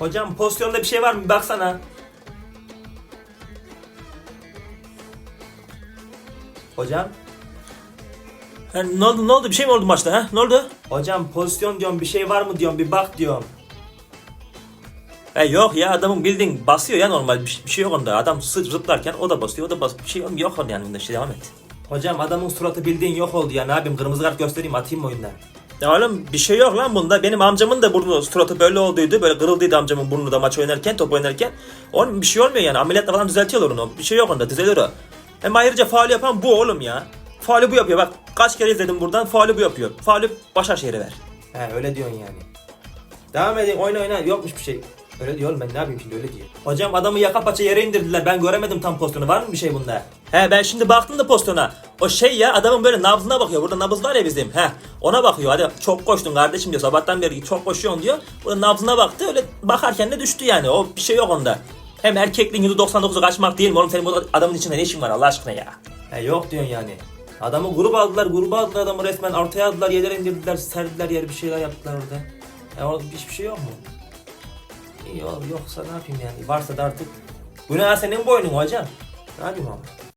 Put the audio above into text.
Hocam pozisyonda bir şey var mı? Baksana. Hocam. Ha, ne oldu ne oldu bir şey mi oldu maçta ha? Ne oldu? Hocam pozisyon diyorum bir şey var mı diyorum bir bak diyorum. E yok ya adamın bildiğin basıyor ya normal bir, bir şey yok onda. Adam sı- zıplarken o da basıyor o da basıyor. Bir şey yok onda yani bunda işte devam et. Hocam adamın suratı bildiğin yok oldu ya ne yapayım kırmızı kart göstereyim atayım mı oyundan. Ya oğlum bir şey yok lan bunda. Benim amcamın da burnu suratı böyle olduydu. Böyle kırıldıydı amcamın burnu da maç oynarken, top oynarken. Onun bir şey olmuyor yani. Ameliyatla falan düzeltiyorlar onu. Bir şey yok onda. Düzelir o. Hem ayrıca faul yapan bu oğlum ya. Faulü bu yapıyor. Bak kaç kere izledim buradan. Faulü bu yapıyor. Faulü Başakşehir'e ver. He öyle diyorsun yani. Devam edin oyna oyna yokmuş bir şey. Öyle diyor oğlum ben ne yapayım şimdi öyle diyor. Hocam adamı yaka paça yere indirdiler ben göremedim tam pozisyonu var mı bir şey bunda? He ben şimdi baktım da pozisyona. O şey ya adamın böyle nabzına bakıyor. Burada nabız var ya bizim. He ona bakıyor. Hadi çok koştun kardeşim diyor. Sabahtan beri çok koşuyorsun diyor. Burada nabzına baktı. Öyle bakarken de düştü yani. O bir şey yok onda. Hem erkekliğin %99'u kaçmak değil mi oğlum? Senin bu adamın içinde ne işin var Allah aşkına ya? He yok diyorsun yani. Adamı grup aldılar, gruba aldılar adamı resmen ortaya aldılar, yere indirdiler, serdiler yere bir şeyler yaptılar orada. E orada hiçbir şey yok mu? İyi oğlum yoksa ne yapayım yani? Varsa da artık. Ya senin boynun hocam? Ne yapayım ama?